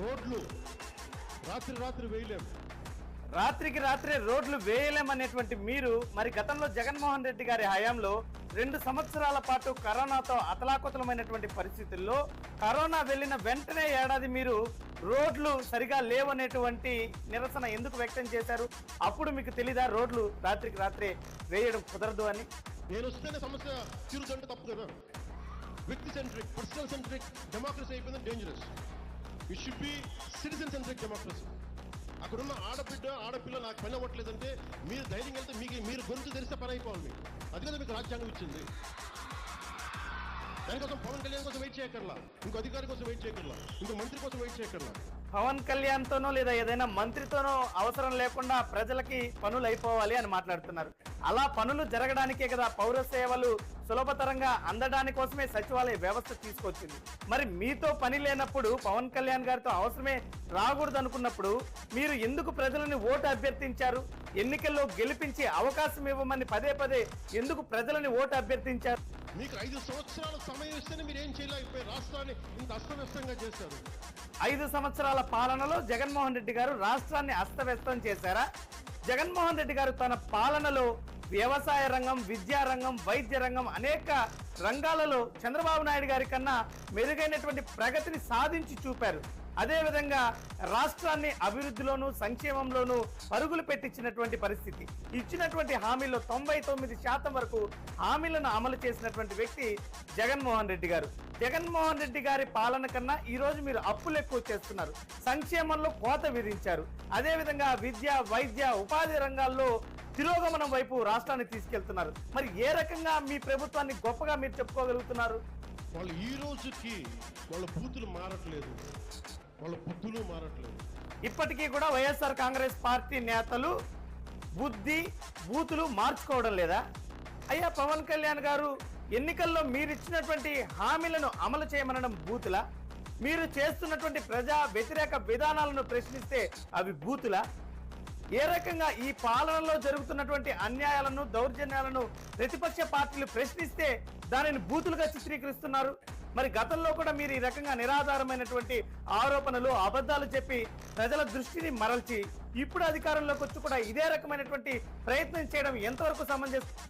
రోడ్లు. రాత్రి రాత్రి వేయలేం. రాత్రికి రాత్రే రోడ్లు వేయలేమనేటువంటి మీరు మరి గతంలో జగన్మోహన్ రెడ్డి గారి హయాంలో రెండు సంవత్సరాల పాటు కరోనాతో అతలాకుతలమైనటువంటి పరిస్థితుల్లో కరోనా వెళ్ళిన వెంటనే ఏడాది మీరు రోడ్లు సరిగా లేవనేటువంటి నిరసన ఎందుకు వ్యక్తం చేశారు? అప్పుడు మీకు తెలీదా రోడ్లు రాత్రికి రాత్రే వేయడం కుదరదు అని? నేను వస్తేనే సమస్య తప్పు కదా. వ్యక్తి సెంట్రిక్ పర్సనల్ సెంట్రిక్ డెమోక్రసీ అయిపోయింది dangerous you should be citizen centric democracy అక్కడున్న ఆడబిడ్డ ఆడపిల్ల నాకు పని అవ్వట్లేదంటే మీరు ధైర్యం వెళ్తే మీకు మీరు గొంతు తెలిస్తే పని అయిపోవాలి. అది కదా మీకు రాజ్యాంగం ఇచ్చింది. దానికోసం పవన్ కళ్యాణ్ కోసం వెయిట్ చేయక్కర్లా. ఇంకో అధికారి కోసం వెయిట్ చేయక్కర్లా. ఇంకో మంత్రి కోసం వెయిట్ చేయక్కర్లా. పవన్ కళ్యాణ్తోనో లేదా ఏదైనా మంత్రితోనో అవసరం లేకుండా ప్రజలకి పనులు అయిపోవాలి అని మాట్లాడుతున్నారు. అలా పనులు జరగడానికే కదా పౌర సేవలు సులభతరంగా అందడాని కోసమే సచివాలయ వ్యవస్థ తీసుకొచ్చింది. మరి మీతో పని లేనప్పుడు పవన్ కళ్యాణ్ గారితో అవసరమే రాకూడదు అనుకున్నప్పుడు మీరు ఎందుకు ప్రజలని ఓటు అభ్యర్థించారు? ఎన్నికల్లో గెలిపించి అవకాశం ఇవ్వమని పదే పదే ఎందుకు ప్రజలని ఓటు అభ్యర్థించారు? మీకు ఐదు సంవత్సరాల సమయం ఇస్తేనే మీరు ఏం చేయలేకపోయి రాష్ట్రాన్ని ఇంత అస్తవ్యస్తంగా చేశారు. ఐదు సంవత్సరాల పాలనలో జగన్మోహన్ రెడ్డి గారు రాష్ట్రాన్ని అస్తవ్యస్తం చేశారా? జగన్మోహన్ రెడ్డి గారు తన పాలనలో వ్యవసాయ రంగం విద్యా రంగం వైద్య రంగం అనేక రంగాలలో చంద్రబాబు నాయుడు గారి కన్నా మెరుగైనటువంటి ప్రగతిని సాధించి చూపారు. అదేవిధంగా రాష్ట్రాన్ని అభివృద్ధిలోను సంక్షేమంలోను పరుగులు పెట్టించినటువంటి పరిస్థితి. ఇచ్చినటువంటి హామీల్లో తొంభై తొమ్మిది శాతం వరకు హామీలను అమలు చేసినటువంటి వ్యక్తి జగన్మోహన్ రెడ్డి గారు. జగన్మోహన్ రెడ్డి గారి పాలన కన్నా ఈరోజు మీరు అప్పులు ఎక్కువ చేస్తున్నారు. సంక్షేమంలో కోత విధించారు. అదేవిధంగా విద్య వైద్య ఉపాధి రంగాల్లో తిరోగమనం వైపు రాష్ట్రాన్ని తీసుకెళ్తున్నారు. మరి ఏ రకంగా మీ ప్రభుత్వాన్ని గొప్పగా మీరు చెప్పుకోగలుగుతున్నారు? వాళ్ళు ఈ రోజుకి వాళ్ళ బూతులు మారట్లేదు. వాళ్ళ బుద్ధులు మారట్లేదు. ఇప్పటికీ కూడా వైఎస్ఆర్ కాంగ్రెస్ పార్టీ నేతలు బుద్ధి బూతులు మార్చుకోవడం లేదా? అయ్యా పవన్ కళ్యాణ్ గారు ఎన్నికల్లో మీరు ఇచ్చినటువంటి హామీలను అమలు చేయమనడం బూతులా? మీరు చేస్తున్నటువంటి ప్రజా వ్యతిరేక విధానాలను ప్రశ్నిస్తే అవి బూతులా? ఏ రకంగా ఈ పాలనలో జరుగుతున్నటువంటి అన్యాయాలను దౌర్జన్యాలను ప్రతిపక్ష పార్టీలు ప్రశ్నిస్తే దానిని బూతులుగా చిత్రీకరిస్తున్నారు? మరి గతంలో కూడా మీరు ఈ రకంగా నిరాధారమైనటువంటి ఆరోపణలు అబద్ధాలు చెప్పి ప్రజల దృష్టిని మరల్చి ఇప్పుడు అధికారంలోకి వచ్చి కూడా ఇదే రకమైనటువంటి ప్రయత్నం చేయడం ఎంతవరకు సమంజసం?